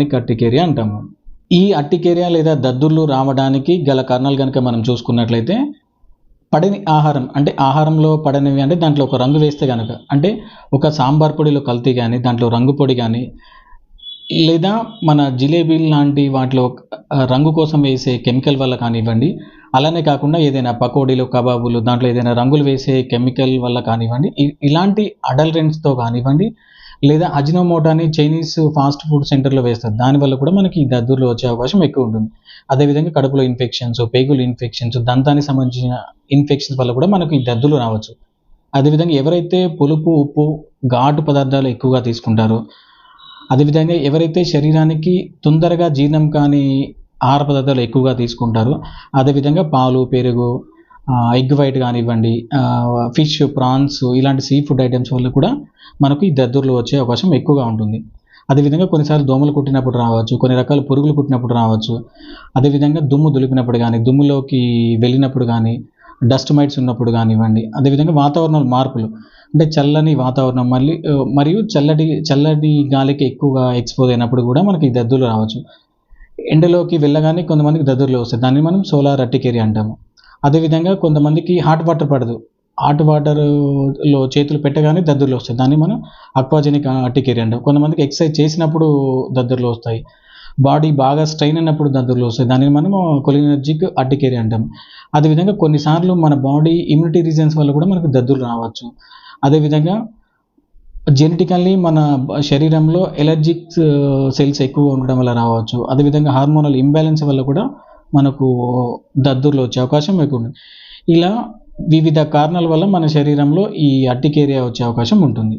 Chronic urticaria అంటాము. ఈ urticaria లేదా దద్దుర్లు రావడానికి గల కారణాలు కనుక మనం చూసుకున్నట్లయితే పడని ఆహారం అంటే ఆహారంలో పడనివి అంటే దాంట్లో ఒక రంగు వేస్తే కనుక అంటే ఒక సాంబార్ పొడిలో కల్తీ కానీ దాంట్లో రంగు పొడి కానీ లేదా మన జిలేబీలు లాంటి వాటిలో రంగు కోసం వేసే కెమికల్ వల్ల కానివ్వండి అలానే కాకుండా ఏదైనా పకోడీలు కబాబులు దాంట్లో ఏదైనా రంగులు వేసే కెమికల్ వల్ల కానివ్వండి ఇలాంటి అడల్టెంట్స్తో కానివ్వండి లేదా అజినోమోటాని చైనీస్ ఫాస్ట్ ఫుడ్ సెంటర్లో వేస్తారు. దానివల్ల కూడా మనకి ఈ దద్దుర్లు వచ్చే అవకాశం ఎక్కువ ఉంటుంది. అదేవిధంగా కడుపులో ఇన్ఫెక్షన్స్ పేగులు ఇన్ఫెక్షన్స్ దంతానికి సంబంధించిన ఇన్ఫెక్షన్స్ వల్ల కూడా మనకు ఈ దద్దులు రావచ్చు. అదేవిధంగా ఎవరైతే పులుపు ఉప్పు ఘాటు పదార్థాలు ఎక్కువగా తీసుకుంటారో అదేవిధంగా ఎవరైతే శరీరానికి తొందరగా జీర్ణం కాని ఆహార పదార్థాలు ఎక్కువగా తీసుకుంటారో అదేవిధంగా పాలు పెరుగు ఎగ్ వైట్ కానివ్వండి ఫిష్ ప్రాన్స్ ఇలాంటి సీ ఫుడ్ ఐటమ్స్ వల్ల కూడా మనకు ఈ దద్దుర్లు వచ్చే అవకాశం ఎక్కువగా ఉంటుంది. అదేవిధంగా కొన్నిసార్లు దోమలు కుట్టినప్పుడు రావచ్చు కొన్ని రకాల పురుగులు కుట్టినప్పుడు రావచ్చు. అదేవిధంగా దుమ్ము దులిపినప్పుడు కానీ దుమ్ములోకి వెళ్ళినప్పుడు కానీ డస్ట్ మైట్స్ ఉన్నప్పుడు కానివ్వండి అదేవిధంగా వాతావరణ మార్పులు. అంటే చల్లని వాతావరణం మళ్ళీ మరియు చల్లటి చల్లటి గాలికి ఎక్కువగా ఎక్స్పోజ్ అయినప్పుడు కూడా మనకి ఈ దద్దులు రావచ్చు. ఎండలోకి వెళ్ళగానే కొంతమందికి దద్దుర్లు వస్తాయి. దాన్ని మనం సోలార్ అట్టికేరి అంటాము. అదేవిధంగా కొంతమందికి హాట్ వాటర్ పడదు. హాట్ వాటర్లో చేతులు పెట్టగానే దద్దుర్లు వస్తాయి. దాన్ని మనం అక్వాజెనిక్ అట్టికేరి అంటాం. కొంతమందికి ఎక్సర్సైజ్ చేసినప్పుడు దద్దుర్లు వస్తాయి. బాడీ బాగా స్ట్రెయిన్ అయినప్పుడు దద్దుర్లు వస్తాయి. దానిని మనం కొలినర్జిక్ అట్టికేరి అంటాం. అదేవిధంగా కొన్నిసార్లు మన బాడీ ఇమ్యూనిటీ రీజన్స్ వల్ల కూడా మనకు దద్దులు రావచ్చు. అదేవిధంగా జెనెటికల్లీ మన శరీరంలో ఎలర్జిక్ సెల్స్ ఎక్కువ ఉండడం వల్ల రావచ్చు. అదేవిధంగా హార్మోనల్ ఇంబ్యాలెన్స్ వల్ల కూడా మనకు దద్దుర్లు వచ్చే అవకాశం ఎక్కువ ఉంటుంది. ఇలా వివిధ కారణాల వల్ల మన శరీరంలో ఈ అట్టికేరియా వచ్చే అవకాశం ఉంటుంది.